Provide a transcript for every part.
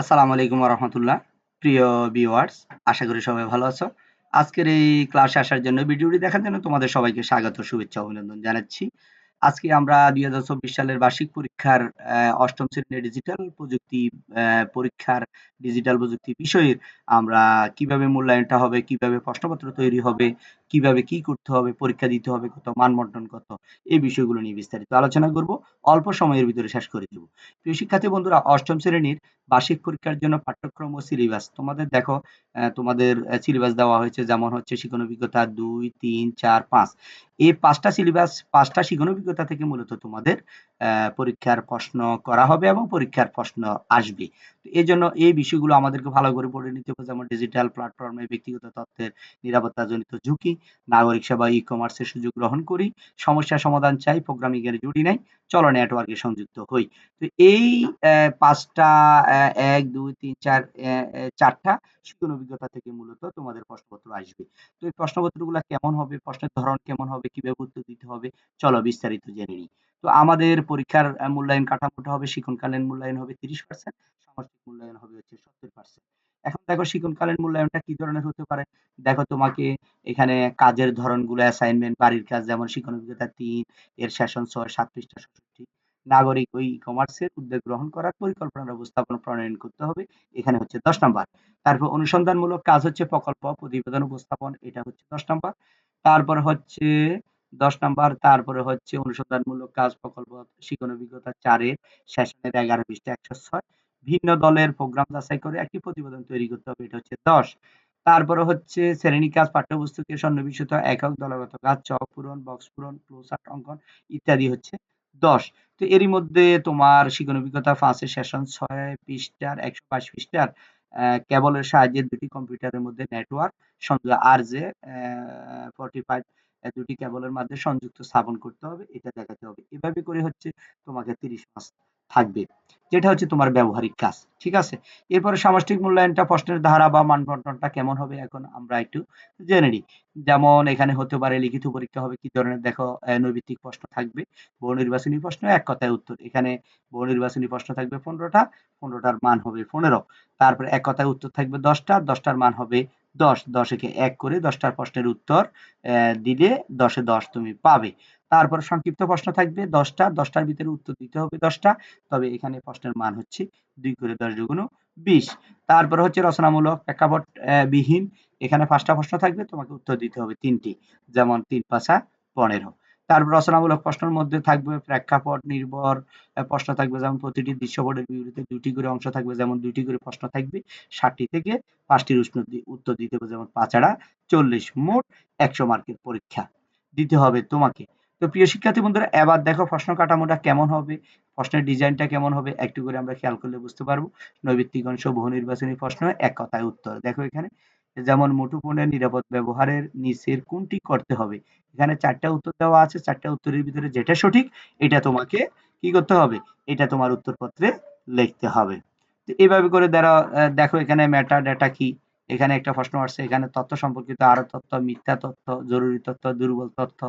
আসসালামু আলাইকুম রহমতুল্লাহ প্রিয় ভিউয়ার্স আশা করি সবাই ভালো আছো। আজকের এই ক্লাসে আসার জন্য ভিডিওটি দেখার জন্য তোমাদের সবাইকে স্বাগত, শুভেচ্ছা, অভিনন্দন জানাচ্ছি। আজকে আমরা দুই সালের বার্ষিক পরীক্ষার অষ্টম শ্রেণির ডিজিটাল প্রযুক্তি পরীক্ষার ডিজিটাল প্রযুক্তি বিষয়ের আমরা কীভাবে মূল্যায়নটা হবে, কীভাবে প্রশ্নপত্র তৈরি হবে, কীভাবে কি করতে হবে, পরীক্ষা দিতে হবে, কত মানবন্টন কত, এই বিষয়গুলো নিয়ে বিস্তারিত আলোচনা করব। অল্প সময়ের ভিতরে শেষ করে দেব। প্রিয় শিক্ষার্থী বন্ধুরা, অষ্টম শ্রেণির বার্ষিক পরীক্ষার জন্য পাঠ্যক্রম ও সিলেবাস তোমাদের দেখো তোমাদের সিলেবাস দেওয়া হয়েছে, যেমন হচ্ছে শিক্ষণ অভিজ্ঞতা দুই, তিন, চার, পাঁচ। এই পাঁচটা সিলেবাস পাঁচটা শিক্ষণ অভিজ্ঞতা থেকে মূলত তোমাদের পরীক্ষার প্রশ্ন করা হবে এবং পরীক্ষার প্রশ্ন আসবে। এই জন্য এই বিষয়গুলো আমাদেরকে ভালো করে পড়ে নিতে হবে, যেমন ডিজিটাল প্ল্যাটফর্মে ব্যক্তিগত তথ্যের নিরাপত্তাজনিত ঝুঁকি, নাগরিক সেবা ই কমার্সের সুযোগ গ্রহণ করি, সমস্যা সমাধান চাই প্রোগ্রামিং এর জুড়ি নাই, চলো নেটওয়ার্কে সংযুক্ত হই। তো এই পাঁচটা এক, দুই, তিন, চার চারটা শিক্ষণ অভিজ্ঞতা থেকে মূলত তোমাদের প্রশ্নপত্র আসবে। তো এই প্রশ্নপত্রগুলো কেমন হবে, প্রশ্নের ধরন কেমন হবে, কীভাবে উত্তর দিতে হবে, চলো বিস্তারিত জেনে নিই। তো আমাদের পরীক্ষার মূল্যায়ন কাঠামোটা হবে শিক্ষণকালীন মূল্যায়ন হবে তিরিশ পার্সেন্ট সামষ্টিক মূল্যায়ন হবে হচ্ছে সত্তর পার্সেন্ট এখন দেখো শিক্ষণকালীন মূল্যায়নটা কি ধরনের হতে পারে? দেখো তোমাকে এখানে কাজের ধরনগুলো অ্যাসাইনমেন্ট বাড়ির কাজ যেমন শিক্ষণ অভিজ্ঞতা তিন, এর সেশন ছয়, সাত পৃষ্ঠা ষষ্ঠী নাগরিক ওই ই কমার্সের উদ্যোগ গ্রহণ করার পরিকল্পনা উপস্থাপন প্রণয়ন করতে হবে, এখানে হচ্ছে দশ নম্বর। তারপর অনুসন্ধানমূলক কাজ হচ্ছে প্রকল্প, প্রতিবেদন উপস্থাপন, এটা হচ্ছে দশ নম্বর। তারপর হচ্ছে দশ নম্বর, তারপরে হচ্ছে অনুসন্ধানমূলক কাজ প্রকল্প শিক্ষণ অভিজ্ঞতা চারের সেশনের এগারো পৃষ্ঠা একশো ছয়। ভিন্ন দলের প্রোগ্রাম যাচাই করে একটি প্রতিবেদন তৈরি করতে হবে, এটা হচ্ছে দশ। তারপরে হচ্ছে শ্রেণি কাজ, পাঠ্যপুস্তকে সন্নিবেশিত একক দলগত কাজ চক পূরণ, বক্স পূরণ ফ্লোচার্ট অঙ্কন ইত্যাদি হচ্ছে দশ। তো এরই মধ্যে তোমার শিক্ষণ অভিজ্ঞতা ফার্স্টের সেশন ছয় পৃষ্ঠার একশো বাইশ পৃষ্ঠার কেবলের সাহায্যে দুটি কম্পিউটারের মধ্যে নেটওয়ার্ক সংযোগ আর জে ফর্টি ফাইভ দুটি কেবলের মাধ্যমে সংযুক্ত স্থাপন করতে হবে, এটা দেখাতে হবে। এভাবে করে হচ্ছে তোমাকে তিরিশ মাস থাকবে, যেটা হচ্ছে তোমার ব্যবহারিক কাজ, ঠিক আছে? এরপরে সামষ্টিক মূল্যায়নটা, প্রশ্নের ধারা বা মানবন্টনটা কেমন হবে এখন আমরা একটু জেনে নিই। যেমন এখানে হতে পারে লিখিত পরীক্ষা হবে, কি ধরনের? দেখো নৈবিত্তিক প্রশ্ন থাকবে বহু নির্বাচনী প্রশ্ন, এক কথায় উত্তর। এখানে বহু নির্বাচনী প্রশ্ন থাকবে পনেরোটা, পনেরোটার মান হবে পনেরো। তারপরে এক কথায় উত্তর থাকবে দশটা, দশটার মান হবে দশ, দশকে এক করে দশটার প্রশ্নের উত্তর দিলে দশে দশ তুমি পাবে। তারপর সংক্ষিপ্ত প্রশ্ন থাকবে, দশটা, দশটার ভিতরে উত্তর দিতে হবে দশটা, তবে এখানে প্রশ্নের মান হচ্ছে দুই করে দশ দুগুণ বিশ। তারপর হচ্ছে রচনামূলক প্রেক্ষাপট বিহীন। এখানে পাঁচটা প্রশ্ন থাকবে, তোমাকে উত্তর দিতে হবে তিনটি, যেমন তিন পাঁচা পনেরো। তারপর রচনামূলক প্রশ্নের মধ্যে থাকবে প্রেক্ষাপট, নির্ভর প্রশ্ন থাকবে যেমন প্রতিটি দৃশ্যপটের বিপরীতে দুটি করে অংশ থাকবে, যেমন দুটি করে প্রশ্ন থাকবে, ষাটটি থেকে পাঁচটির উত্তর দিতে হবে, যেমন পাঁচাড়া চল্লিশ মোট একশো মার্কের পরীক্ষা দিতে হবে তোমাকে। তো প্রিয় শিক্ষার্থী বন্ধুরা, এবার দেখো প্রশ্ন কাঠামোটা কেমন হবে, প্রশ্নের ডিজাইনটা কেমন হবে, একটু করে আমরা খেয়াল করলে বুঝতে পারব। নৈবিত্তিক অংশ, বহু নির্বাচনী প্রশ্ন, এক কথায় উত্তর। দেখো এখানে যেমন মুঠোফোনের নিরাপদ ব্যবহারের নিচের কোনটি করতে হবে? এখানে চারটা উত্তর দেওয়া আছে, চারটা উত্তরের ভিতরে যেটা সঠিক, এটা তোমাকে কি করতে হবে? এটা তোমার উত্তরপত্রে লিখতে হবে। তো এইভাবে করে দেখো এখানে মেটা ডেটা কি? এখানে একটা প্রশ্ন আসছে, এখানে তথ্য সম্পর্কিত আরও তথ্য, মিথ্যা তথ্য, জরুরি তথ্য, দুর্বল তথ্য,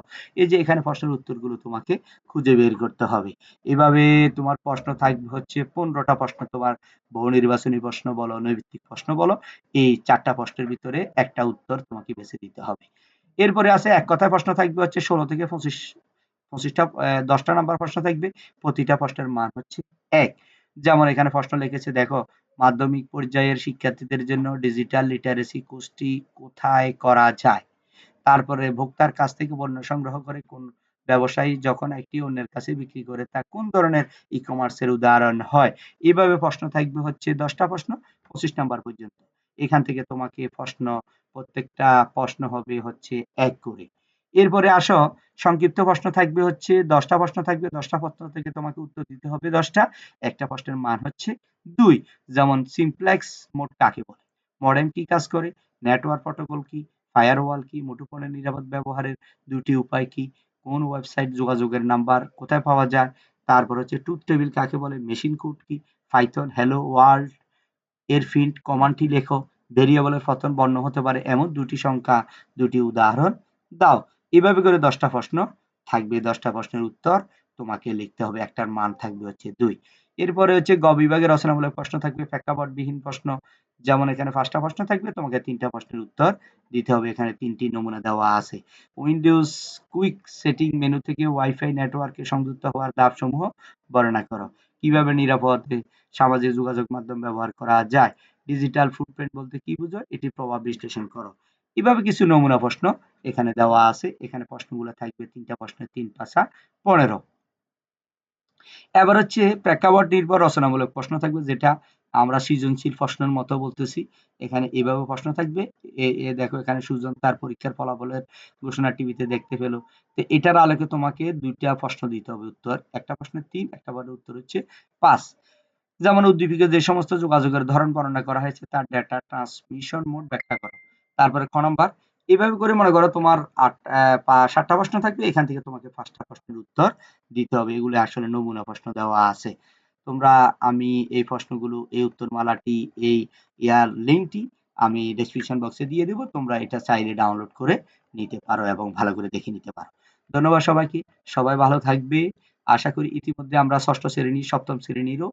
এই যে এখানে প্রশ্নের উত্তরগুলো তোমাকে খুঁজে বের করতে হবে। এভাবে তোমার প্রশ্ন থাকবে হচ্ছে পনেরোটা প্রশ্ন, তোমার বহু নির্বাচনী প্রশ্ন বলো, নৈবিত্তিক প্রশ্ন বলো, এই চারটা প্রশ্নের ভিতরে একটা উত্তর তোমাকে বেছে দিতে হবে। এরপরে আছে এক কথায় প্রশ্ন থাকবে হচ্ছে ষোলো থেকে পঁচিশ, পঁচিশটা দশটা নাম্বার প্রশ্ন থাকবে, প্রতিটা প্রশ্নের মান হচ্ছে এক। যেমন এখানে প্রশ্ন লিখেছে, দেখো মাধ্যমিক পর্যায়ের শিক্ষার্থীদের জন্য ডিজিটাল লিটারেসি কোর্সটি কোথায় করা যায়? তারপরে ভোক্তার কাছ থেকে পণ্য সংগ্রহ করে কোন ব্যবসায়ী যখন একটি অন্যের কাছে বিক্রি করে, তা কোন ধরনের ই কমার্সের উদাহরণ হয়? এভাবে প্রশ্ন থাকবে হচ্ছে দশটা প্রশ্ন, পঁচিশ নাম্বার পর্যন্ত। এখান থেকে তোমাকে প্রশ্ন, প্রত্যেকটা প্রশ্ন হবে হচ্ছে এক করে। এরপরে আসো, সংক্ষিপ্ত প্রশ্ন থাকবে হচ্ছে, দশটা প্রশ্ন থাকবে, দশটা প্রশ্ন থেকে তোমাকে উত্তর দিতে হবে দশটা। একটা প্রশ্নের মান হচ্ছে দুই। যেমন সিমপ্লেক্স মোড কাকে বলে? মডেম কি কাজ করে? নেটওয়ার্ক প্রোটোকল কি? ফায়ার ফায়ারওয়াল কি? মুঠোফোনের নিরাপদ ব্যবহারের দুটি উপায় কি? কোন ওয়েবসাইট যোগাযোগের নাম্বার কোথায় পাওয়া যায়? তারপর হচ্ছে টুথ টেবিল কাকে বলে? মেশিন কোড কি? পাইথন, হ্যালো ওয়ার্ল্ড, এর ফিল্ড কমান্ডটি লেখো। ভেরিয়েবলের পতন বর্ণ হতে পারে এমন দুটি সংখ্যা, দুটি উদাহরণ দাও। এভাবে করে দশটা প্রশ্ন থাকবে। দশটা প্রশ্নের উত্তর তোমাকে লিখতে হবে। একটার মান থাকবে হচ্ছে দুই। এরপরে হচ্ছে গ বিভাগের রচনামূলক প্রশ্ন থাকবে, প্রেক্ষাপটবিহীন প্রশ্ন। যেমন এখানে পাঁচটা প্রশ্ন থাকবে, তোমাকে তিনটা প্রশ্নের উত্তর দিতে হবে। এখানে তিনটি নমুনা দেওয়া আছে। উইন্ডোজ কুইক সেটিং মেনু থেকে ওয়াইফাই নেটওয়ার্কে সংযুক্ত হওয়ার ধাপসমূহ বর্ণনা করো। কীভাবে নিরাপদে সামাজিক যোগাযোগ মাধ্যম ব্যবহার করা যায়? ডিজিটাল ফুটপ্রিন্ট বলতে কি বুঝো? এটি প্রভাব বিশ্লেষণ করো। এভাবে কিছু নমুনা প্রশ্ন এখানে দেওয়া আছে। এখানে প্রশ্নগুলো থাকবে তিনটা প্রশ্নের তিন পাশা পনেরো। এবার হচ্ছে প্রেক্ষাপট নির্ভর রচনামূলক প্রশ্ন থাকবে, যেটা আমরা সৃজনশীল প্রশ্নের মতো বলতেছি। এখানে এভাবে প্রশ্ন থাকবে। দেখো এখানে সুজন তার পরীক্ষার ফলাফলের ঘোষণা টিভিতে দেখতে পেল। তো এটার আলোকে তোমাকে দুইটা প্রশ্ন দিতে হবে, উত্তর একটা প্রশ্নের তিন, একটা বারের উত্তর হচ্ছে পাঁচ। যেমন উদ্দীপিকা যে সমস্ত যোগাযোগের ধরন বর্ণনা করা হয়েছে, তার ডেটা ট্রান্সমিশন মোড ব্যাখ্যা করো। তারপরে খ নম্বর, এভাবে করে মনে করো তোমার আট সাতটা প্রশ্ন থাকবে, এখান থেকে তোমাকে পাঁচটা প্রশ্নের উত্তর দিতে হবে। এগুলো আসলে নমুনা প্রশ্ন দেওয়া আছে। তোমরা, আমি এই প্রশ্নগুলো, এই উত্তরমালাটি, এই ইয়ার লিঙ্কটি আমি ডেসক্রিপশন বক্সে দিয়ে দেবো। তোমরা এটা চাইলে ডাউনলোড করে নিতে পারো এবং ভালো করে দেখে নিতে পারো। ধন্যবাদ সবাইকে। সবাই ভালো থাকবে। আশা করি ইতিমধ্যে আমরা ষষ্ঠ শ্রেণি, সপ্তম শ্রেণীরও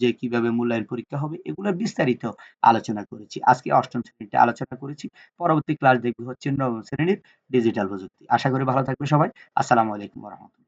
যে কীভাবে মূল্যায়ন পরীক্ষা হবে এগুলোর বিস্তারিত আলোচনা করেছি। আজকে অষ্টম শ্রেণীতে আলোচনা করেছি। পরবর্তী ক্লাস দেখবে হচ্ছে নবম শ্রেণির ডিজিটাল প্রযুক্তি। আশা করি ভালো থাকবে সবাই। আসসালামু আলাইকুম রহমতুল্লাহ।